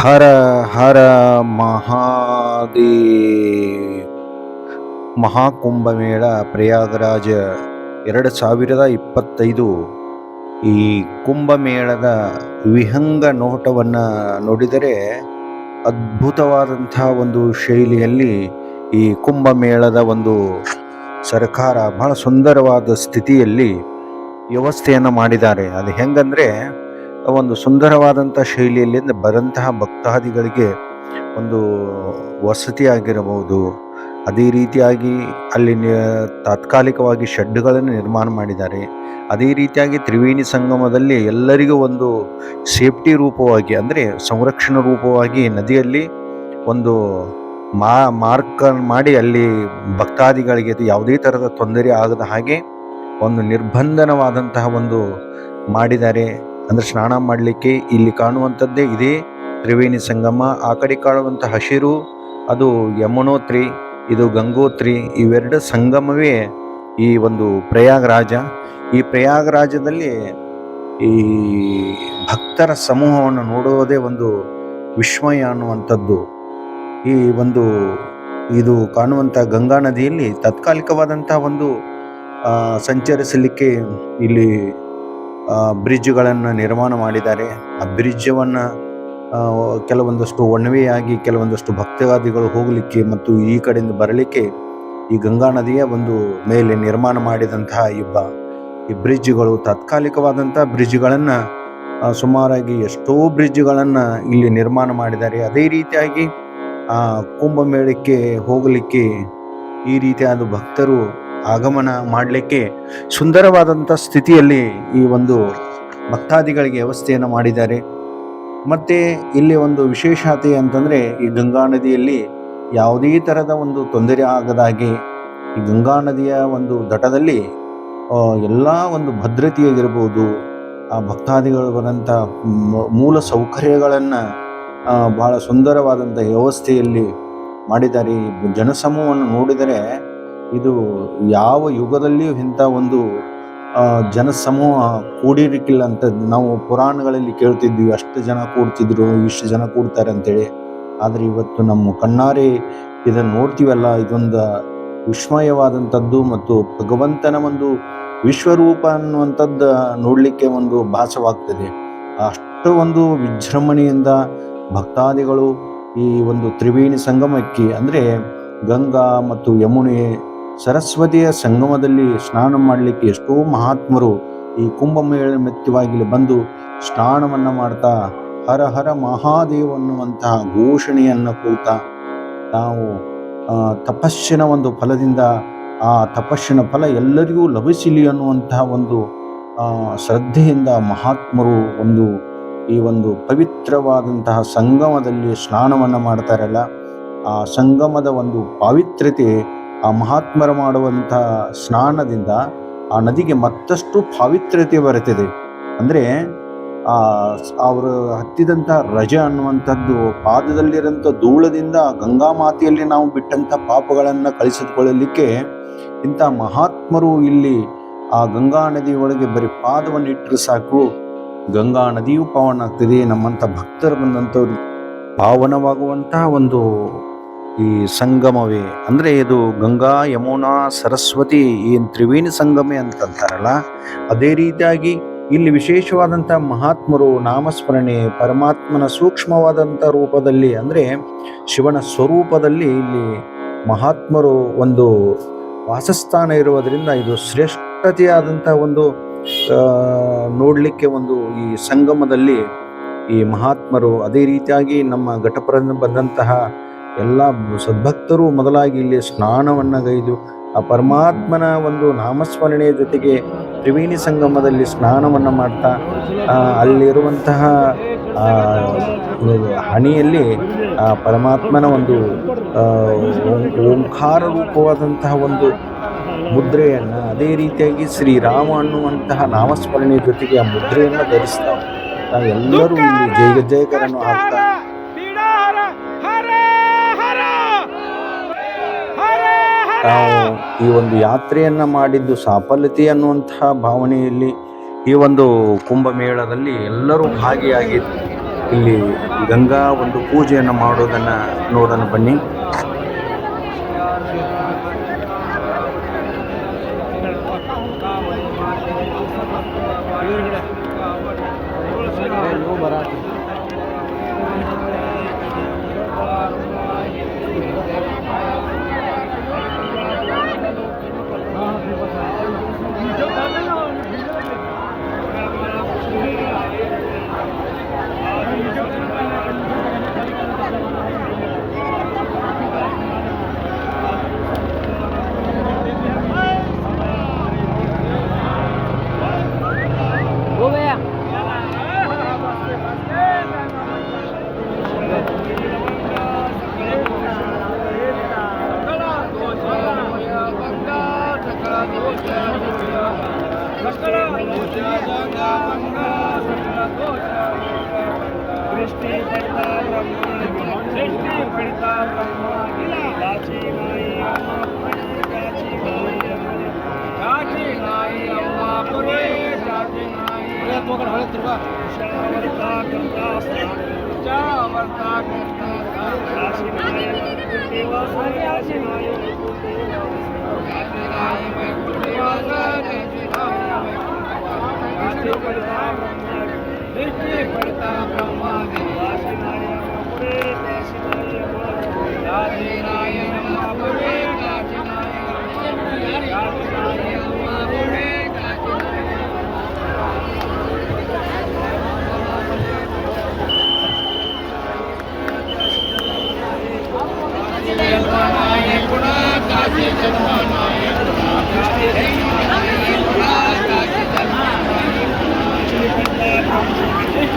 ಹರ ಹರ ಮಹಾದೇವ್. ಮಹಾಕುಂಭಮೇಳ ಪ್ರಯಾಗರಾಜ ಎರಡು ಸಾವಿರದ ಇಪ್ಪತ್ತೈದು. ಈ ಕುಂಭಮೇಳದ ವಿಹಂಗ ನೋಟವನ್ನು ನೋಡಿದರೆ ಅದ್ಭುತವಾದಂಥ ಒಂದು ಶೈಲಿಯಲ್ಲಿ ಈ ಕುಂಭಮೇಳದ ಒಂದು ಸರ್ಕಾರ ಬಹಳ ಸುಂದರವಾದ ಸ್ಥಿತಿಯಲ್ಲಿ ವ್ಯವಸ್ಥೆಯನ್ನು ಮಾಡಿದ್ದಾರೆ. ಅದು ಹೆಂಗಂದ್ರೆ ಒಂದು ಸುಂದರವಾದಂಥ ಶೈಲಿಯಲ್ಲಿ ಬರಂತಹ ಭಕ್ತಾದಿಗಳಿಗೆ ಒಂದು ವಸತಿ ಆಗಿರಬಹುದು ಅದೇ ರೀತಿಯಾಗಿ ಅಲ್ಲಿ ತಾತ್ಕಾಲಿಕವಾಗಿ ಶೆಡ್ಗಳನ್ನು ನಿರ್ಮಾಣ ಮಾಡಿದ್ದಾರೆ. ಅದೇ ರೀತಿಯಾಗಿ ತ್ರಿವೇಣಿ ಸಂಗಮದಲ್ಲಿ ಎಲ್ಲರಿಗೂ ಒಂದು ಸೇಫ್ಟಿ ರೂಪವಾಗಿ ಅಂದರೆ ಸಂರಕ್ಷಣಾ ರೂಪವಾಗಿ ನದಿಯಲ್ಲಿ ಒಂದು ಮಾ, ಮಾರ್ಕ್ ಮಾಡಿ ಅಲ್ಲಿ ಭಕ್ತಾದಿಗಳಿಗೆ ಯಾವುದೇ ಥರದ ತೊಂದರೆ ಆಗದ ಹಾಗೆ ಒಂದು ನಿರ್ಬಂಧನವಾದಂತಹ ಒಂದು ಮಾಡಿದ್ದಾರೆ. ಅಂದರೆ ಸ್ನಾನ ಮಾಡಲಿಕ್ಕೆ ಇಲ್ಲಿ ಕಾಣುವಂಥದ್ದೇ ಇದೇ ತ್ರಿವೇಣಿ ಸಂಗಮ. ಆ ಕಡೆ ಕಾಣುವಂಥ ಹಸಿರು, ಅದು ಯಮುನೋತ್ರಿ, ಇದು ಗಂಗೋತ್ರಿ, ಇವೆರಡು ಸಂಗಮವೇ ಈ ಒಂದು ಪ್ರಯಾಗರಾಜ. ಈ ಪ್ರಯಾಗರಾಜದಲ್ಲಿ ಈ ಭಕ್ತರ ಸಮೂಹವನ್ನು ನೋಡುವುದೇ ಒಂದು ವಿಸ್ಮಯ ಅನ್ನುವಂಥದ್ದು. ಈ ಒಂದು, ಇದು ಕಾಣುವಂಥ ಗಂಗಾ ನದಿಯಲ್ಲಿ ತಾತ್ಕಾಲಿಕವಾದಂಥ ಒಂದು ಸಂಚರಿಸಲಿಕ್ಕೆ ಇಲ್ಲಿ ಬ್ರಿಡ್ಜ್ಗಳನ್ನು ನಿರ್ಮಾಣ ಮಾಡಿದ್ದಾರೆ. ಆ ಬ್ರಿಡ್ಜವನ್ನು ಕೆಲವೊಂದಷ್ಟು ಒಣವೆಯಾಗಿ, ಕೆಲವೊಂದಷ್ಟು ಭಕ್ತಾದಿಗಳು ಹೋಗಲಿಕ್ಕೆ ಮತ್ತು ಈ ಕಡೆಯಿಂದ ಬರಲಿಕ್ಕೆ ಈ ಗಂಗಾ ನದಿಯ ಒಂದು ಮೇಲೆ ನಿರ್ಮಾಣ ಮಾಡಿದಂತಹ ಈ ಬ, ಈ ಬ್ರಿಡ್ಜ್ಗಳು ತಾತ್ಕಾಲಿಕವಾದಂಥ ಬ್ರಿಡ್ಜ್ಗಳನ್ನು ಸುಮಾರಾಗಿ ಎಷ್ಟೋ ಬ್ರಿಡ್ಜ್ಗಳನ್ನು ಇಲ್ಲಿ ನಿರ್ಮಾಣ ಮಾಡಿದ್ದಾರೆ. ಅದೇ ರೀತಿಯಾಗಿ, ಆ, ಕುಂಭಮೇಳಕ್ಕೆ ಹೋಗಲಿಕ್ಕೆ ಈ ರೀತಿಯಾದ ಭಕ್ತರು ಆಗಮನ ಮಾಡಲಿಕ್ಕೆ ಸುಂದರವಾದಂಥ ಸ್ಥಿತಿಯಲ್ಲಿ ಈ ಒಂದು ಭಕ್ತಾದಿಗಳಿಗೆ ವ್ಯವಸ್ಥೆಯನ್ನು ಮಾಡಿದ್ದಾರೆ. ಮತ್ತು ಇಲ್ಲಿ ಒಂದು ವಿಶೇಷತೆ ಅಂತಂದರೆ ಈ ಗಂಗಾ ನದಿಯಲ್ಲಿ ಯಾವುದೇ ಥರದ ಒಂದು ತೊಂದರೆ ಆಗದ ಹಾಗೆ ಈ ಗಂಗಾ ನದಿಯ ಒಂದು ದಟದಲ್ಲಿ ಎಲ್ಲ ಒಂದು ಭದ್ರತೆಯಾಗಿರ್ಬೋದು, ಆ ಭಕ್ತಾದಿಗಳು ಬರೋಂಥ ಮೂಲ ಸೌಕರ್ಯಗಳನ್ನು ಭಾಳ ಸುಂದರವಾದಂಥ ವ್ಯವಸ್ಥೆಯಲ್ಲಿ ಮಾಡಿದ್ದಾರೆ. ಜನಸಮೂಹವನ್ನು ನೋಡಿದರೆ ಇದು ಯಾವ ಯುಗದಲ್ಲಿಯೂ ಇಂಥ ಒಂದು ಜನಸಮೂಹ ಕೂಡಿರಕ್ಕಿಲ್ಲ ಅಂತ ನಾವು ಪುರಾಣಗಳಲ್ಲಿ ಕೇಳ್ತಿದ್ವಿ ಅಷ್ಟು ಜನ ಕೂಡ್ತಿದ್ರು, ಇಷ್ಟು ಜನ ಕೂಡ್ತಾರೆ ಅಂತೇಳಿ. ಆದರೆ ಇವತ್ತು ನಮ್ಮ ಕಣ್ಣಾರೆ ಇದನ್ನು ನೋಡ್ತೀವಲ್ಲ, ಇದೊಂದು ವಿಸ್ಮಯವಾದಂಥದ್ದು ಮತ್ತು ಭಗವಂತನ ಒಂದು ವಿಶ್ವರೂಪ ಅನ್ನುವಂಥದ್ದು ನೋಡಲಿಕ್ಕೆ ಒಂದು ಭಾಸವಾಗ್ತದೆ. ಅಷ್ಟು ಒಂದು ವಿಜೃಂಭಣೆಯಿಂದ ಭಕ್ತಾದಿಗಳು ಈ ಒಂದು ತ್ರಿವೇಣಿ ಸಂಗಮಕ್ಕೆ, ಅಂದರೆ ಗಂಗಾ ಮತ್ತು ಯಮುನೆ ಸರಸ್ವತಿಯ ಸಂಗಮದಲ್ಲಿ ಸ್ನಾನ ಮಾಡಲಿಕ್ಕೆ ಎಷ್ಟೋ ಮಹಾತ್ಮರು ಈ ಕುಂಭಮೇಳ ಮೆತ್ತವಾಗಿ ಬಂದು ಸ್ನಾನವನ್ನು ಮಾಡ್ತಾ ಹರ ಹರ ಮಹಾದೇವ ಅನ್ನುವಂತಹ ಘೋಷಣೆಯನ್ನು ಕೂತ ಆ, ತಪಸ್ಸಿನ ಒಂದು ಫಲದಿಂದ ಆ ತಪಸ್ಸಿನ ಫಲ ಎಲ್ಲರಿಗೂ ಲಭಿಸಲಿ ಅನ್ನುವಂತಹ ಒಂದು ಶ್ರದ್ಧೆಯಿಂದ ಮಹಾತ್ಮರು ಒಂದು ಈ ಒಂದು ಪವಿತ್ರವಾದಂತಹ ಸಂಗಮದಲ್ಲಿ ಸ್ನಾನವನ್ನು ಮಾಡ್ತಾರಲ್ಲ ಆ ಸಂಗಮದ ಒಂದು ಪಾವಿತ್ರ್ಯತೆ ಆ ಮಹಾತ್ಮರು ಮಾಡುವಂಥ ಸ್ನಾನದಿಂದ ಆ ನದಿಗೆ ಮತ್ತಷ್ಟು ಪಾವಿತ್ರ್ಯತೆ ಬರುತ್ತದೆ. ಅಂದರೆ ಆ ಅವರು ಹತ್ತಿದಂಥ ರಜ ಅನ್ನುವಂಥದ್ದು ಪಾದದಲ್ಲಿರೋಂಥ ಧೂಳದಿಂದ ಗಂಗಾ ಮಾತೆಯಲ್ಲಿ ನಾವು ಬಿಟ್ಟಂಥ ಪಾಪಗಳನ್ನು ಕಳಿಸಿಕೊಳ್ಳಲಿಕ್ಕೆ ಇಂಥ ಮಹಾತ್ಮರು ಇಲ್ಲಿ ಆ ಗಂಗಾ ನದಿ ಒಳಗೆ ಬರೀ ಪಾದವನ್ನು ಇಟ್ಟರೆ ಸಾಕು. ಗಂಗಾ ನದಿಯೂ ಪಾವನ ಆಗ್ತದೆ ನಮ್ಮಂಥ ಭಕ್ತರು ಬಂದಂಥವ್ರು ಪಾವನವಾಗುವಂತಹ ಒಂದು ಈ ಸಂಗಮವೇ. ಅಂದರೆ ಇದು ಗಂಗಾ ಯಮುನಾ ಸರಸ್ವತಿ ಈ ತ್ರಿವೇಣಿ ಸಂಗಮ ಅಂತಂತಾರಲ್ಲ, ಅದೇ ರೀತಿಯಾಗಿ ಇಲ್ಲಿ ವಿಶೇಷವಾದಂಥ ಮಹಾತ್ಮರು ನಾಮಸ್ಮರಣೆ, ಪರಮಾತ್ಮನ ಸೂಕ್ಷ್ಮವಾದಂಥ ರೂಪದಲ್ಲಿ ಅಂದರೆ ಶಿವನ ಸ್ವರೂಪದಲ್ಲಿ ಇಲ್ಲಿ ಮಹಾತ್ಮರು ಒಂದು ವಾಸಸ್ಥಾನ ಇರುವುದರಿಂದ ಇದು ಶ್ರೇಷ್ಠತೆಯಾದಂಥ ಒಂದು ನೋಡಲಿಕ್ಕೆ ಒಂದು ಈ ಸಂಗಮದಲ್ಲಿ ಈ ಮಹಾತ್ಮರು ಅದೇ ರೀತಿಯಾಗಿ ನಮ್ಮ ಘಟಪುರದಿಂದ ಬಂದಂತಹ ಎಲ್ಲ ಸದ್ಭಕ್ತರು ಮೊದಲಾಗಿ ಇಲ್ಲಿ ಸ್ನಾನವನ್ನು ಗೈದು, ಆ ಪರಮಾತ್ಮನ ಒಂದು ನಾಮಸ್ಮರಣೆಯ ಜೊತೆಗೆ ತ್ರಿವೇಣಿ ಸಂಗಮದಲ್ಲಿ ಸ್ನಾನವನ್ನು ಮಾಡ್ತಾ ಅಲ್ಲಿರುವಂತಹ ಹಣಿಯಲ್ಲಿ, ಆ, ಪರಮಾತ್ಮನ ಒಂದು ಓಂಕಾರ ರೂಪವಾದಂತಹ ಒಂದು ಮುದ್ರೆಯನ್ನು ಅದೇ ರೀತಿಯಾಗಿ ಶ್ರೀರಾಮ ಅನ್ನುವಂತಹ ನಾಮಸ್ಮರಣೆಯ ಜೊತೆಗೆ ಆ ಮುದ್ರೆಯನ್ನು ಧರಿಸ್ತಾ ಎಲ್ಲರೂ ಇಲ್ಲಿ ಜಯ ಜಯಕರನ್ನು ಹಾಕ್ತಾ ನಾವು ಈ ಒಂದು ಯಾತ್ರೆಯನ್ನು ಮಾಡಿದ್ದು ಸಾಫಲ್ಯತೆ ಅನ್ನುವಂತಹ ಭಾವನೆಯಲ್ಲಿ ಈ ಒಂದು ಕುಂಭಮೇಳದಲ್ಲಿ ಎಲ್ಲರೂ ಭಾಗಿಯಾಗಿ ಇಲ್ಲಿ ಗಂಗಾ ಒಂದು ಪೂಜೆಯನ್ನು ಮಾಡೋದನ್ನು ನೋಡೋಣ ಬನ್ನಿ. शंकर हरे दुर्गा श्यामता करता श्यामता करता देवा सन्यासी माया देवा सन्यासी माया ब्रह्मा दृष्टि पड़ता ब्रह्मा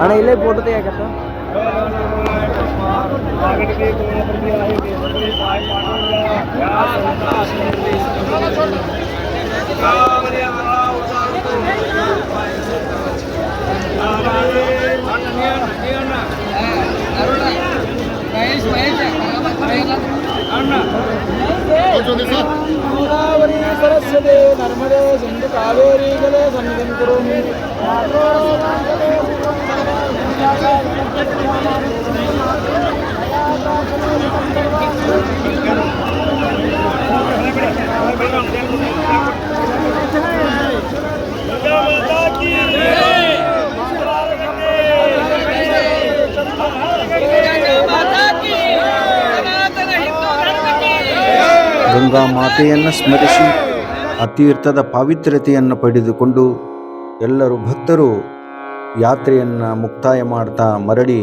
ಅಣ್ಣ ಇಲ್ಲೇ ಫೋಟೋ ಯಾಕತ್ತ ಅಣ್ಣ గోదావరి సరస్వతే నర్మదే సింధు కావేరీ జలే సన్నిధం ಗಂಗಾ ಮಾತೆಯನ್ನು ಸ್ಮರಿಸಿ ಆ ತೀರ್ಥದ ಪಾವಿತ್ರ್ಯತೆಯನ್ನು ಪಡೆದುಕೊಂಡು ಎಲ್ಲರೂ ಭಕ್ತರು ಯಾತ್ರೆಯನ್ನು ಮುಕ್ತಾಯ ಮಾಡ್ತಾ ಮರಳಿ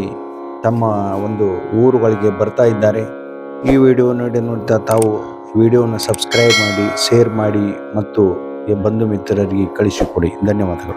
ತಮ್ಮ ಒಂದು ಊರುಗಳಿಗೆ ಬರ್ತಾ ಇದ್ದಾರೆ. ಈ ವಿಡಿಯೋ ನೋಡಿ ನೋಡ್ತಾ ತಾವು ವಿಡಿಯೋನ ಸಬ್ಸ್ಕ್ರೈಬ್ ಮಾಡಿ, ಶೇರ್ ಮಾಡಿ ಮತ್ತು ಬಂಧು ಮಿತ್ರರಿಗೆ ಕಳಿಸಿಕೊಡಿ. ಧನ್ಯವಾದಗಳು.